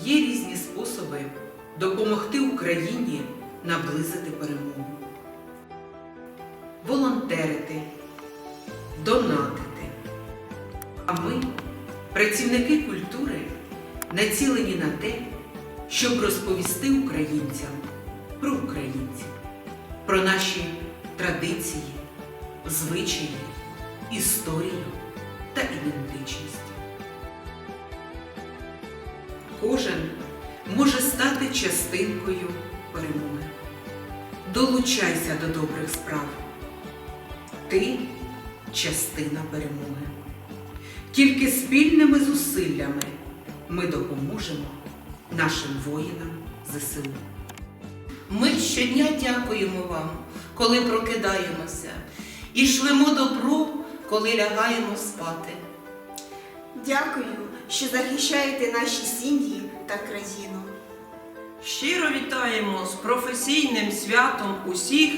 Є різні способи допомогти Україні наблизити перемогу. Волонтерити, донатити. А ми, працівники культури, націлені на те, щоб розповісти українцям про українців, про наші традиції, звичаї, історію та ідентичність. Кожен може стати частинкою перемоги. Долучайся до добрих справ. Ти частина перемоги. Тільки спільними зусиллями ми допоможемо нашим воїнам ЗСУ. Ми щодня дякуємо вам, коли прокидаємося, і шлемо добро, коли лягаємо спати. Дякую, що захищаєте наші сім'ї та країну. Щиро вітаємо з професійним святом усіх,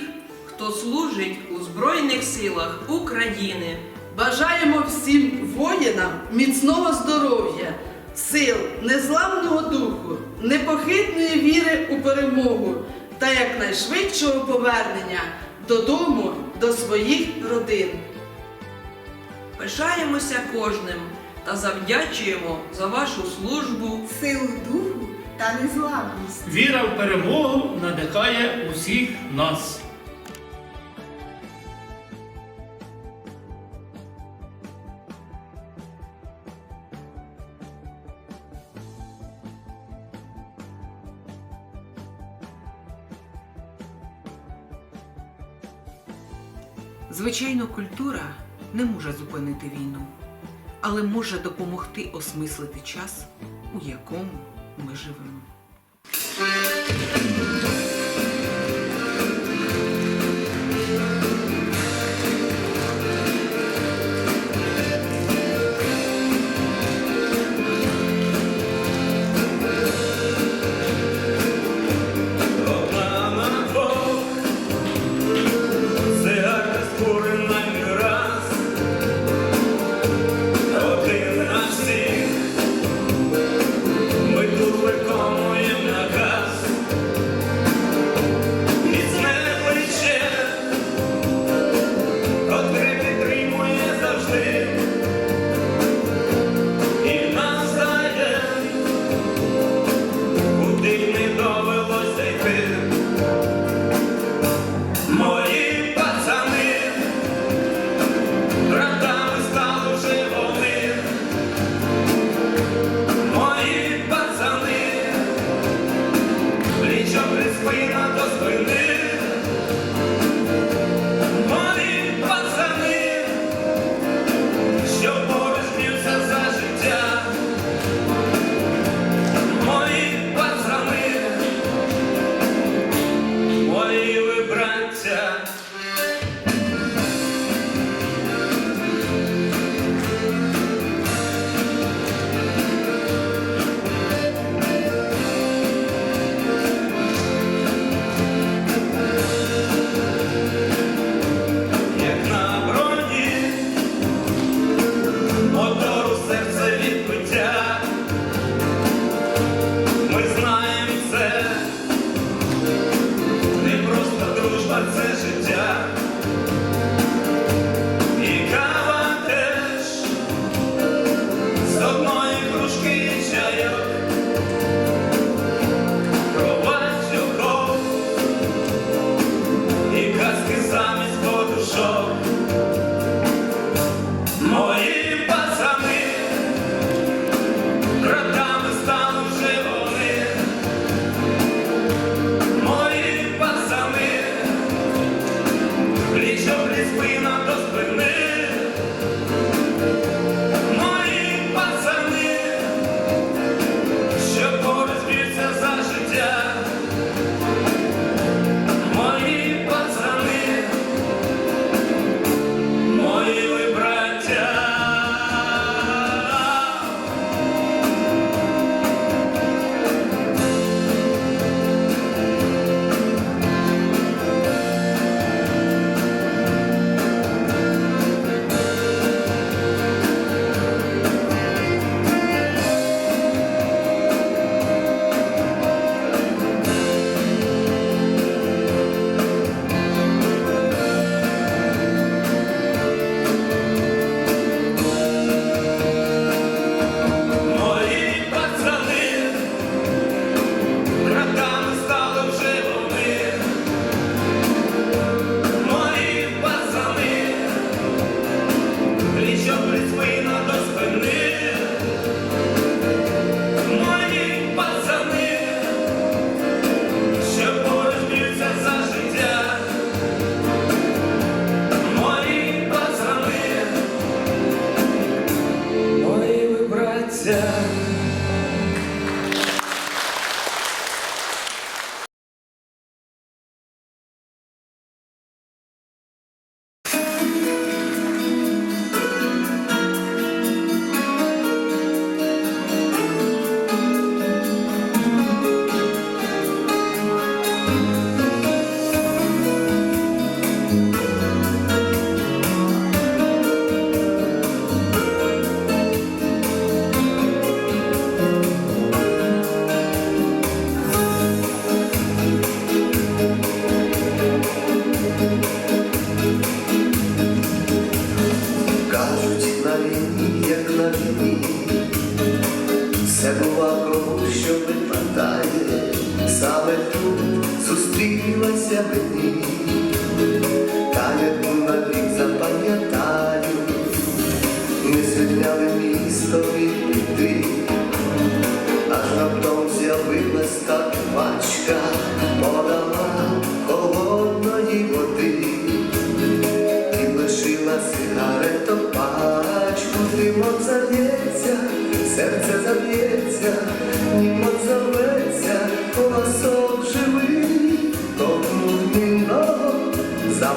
хто служить у Збройних силах України. Бажаємо всім воїнам міцного здоров'я, сил, незламного духу, непохитної віри у перемогу та якнайшвидшого повернення додому до своїх родин. Пишаємося кожним та завдячуємо за вашу службу. Силу духу та незламність. Віра в перемогу надихає усіх нас. Звичайно, культура не може зупинити війну, але може допомогти осмислити час, у якому ми живемо.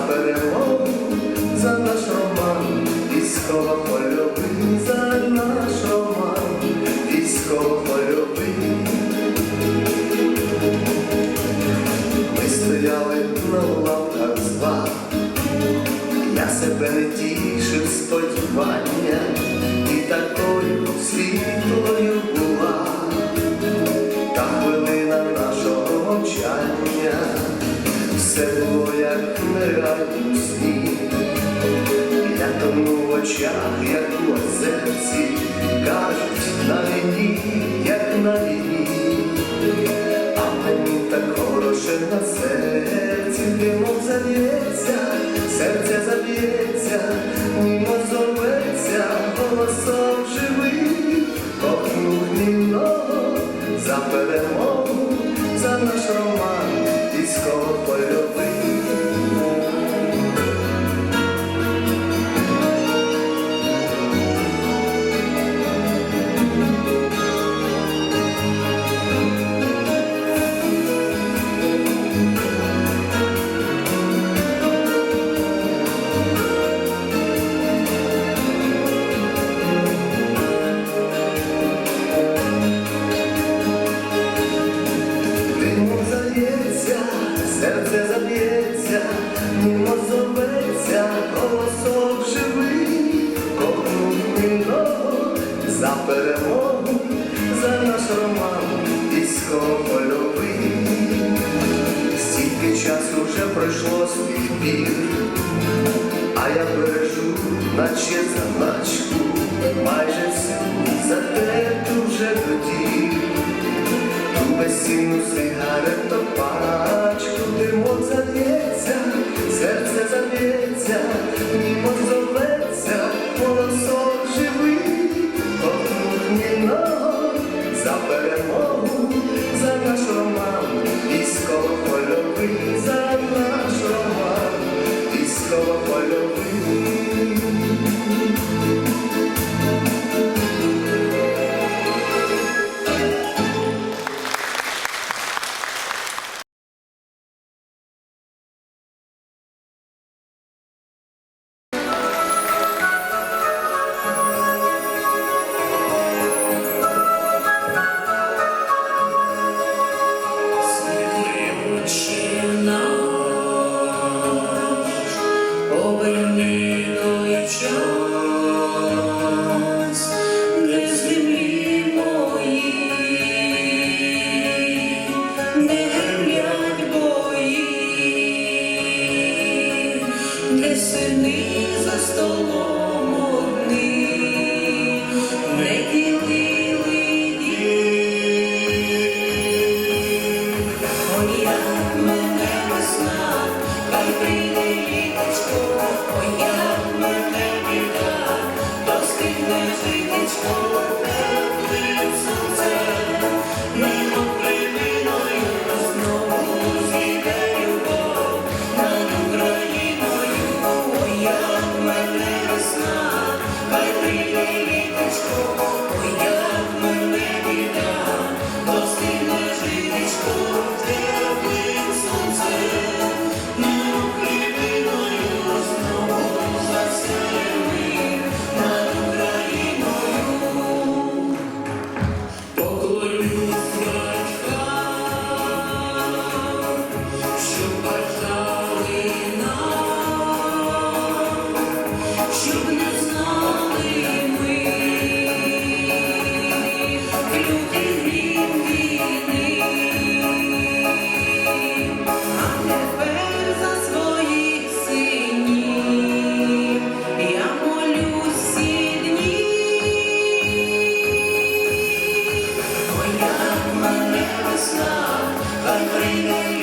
Перемогу, за наш роман, військово-польовий, за наш роман, військово-польовий. Ми стояли на лавках зла. Я себе не тішив сподівання, і такою світлою була. Та хвилина нашого мовчання, все було Я тону в очах, як у озерці, кажуть на війні, як на війні. А мені так на серці, димом заб'ється, серце заб'ється, німо зоветься, голосок живий, кохнув гнівного за перемогу, за наш роман живий, міного за перемогу, за наш роман, військово-польовий, за як мене весна, хай прийде.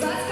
That's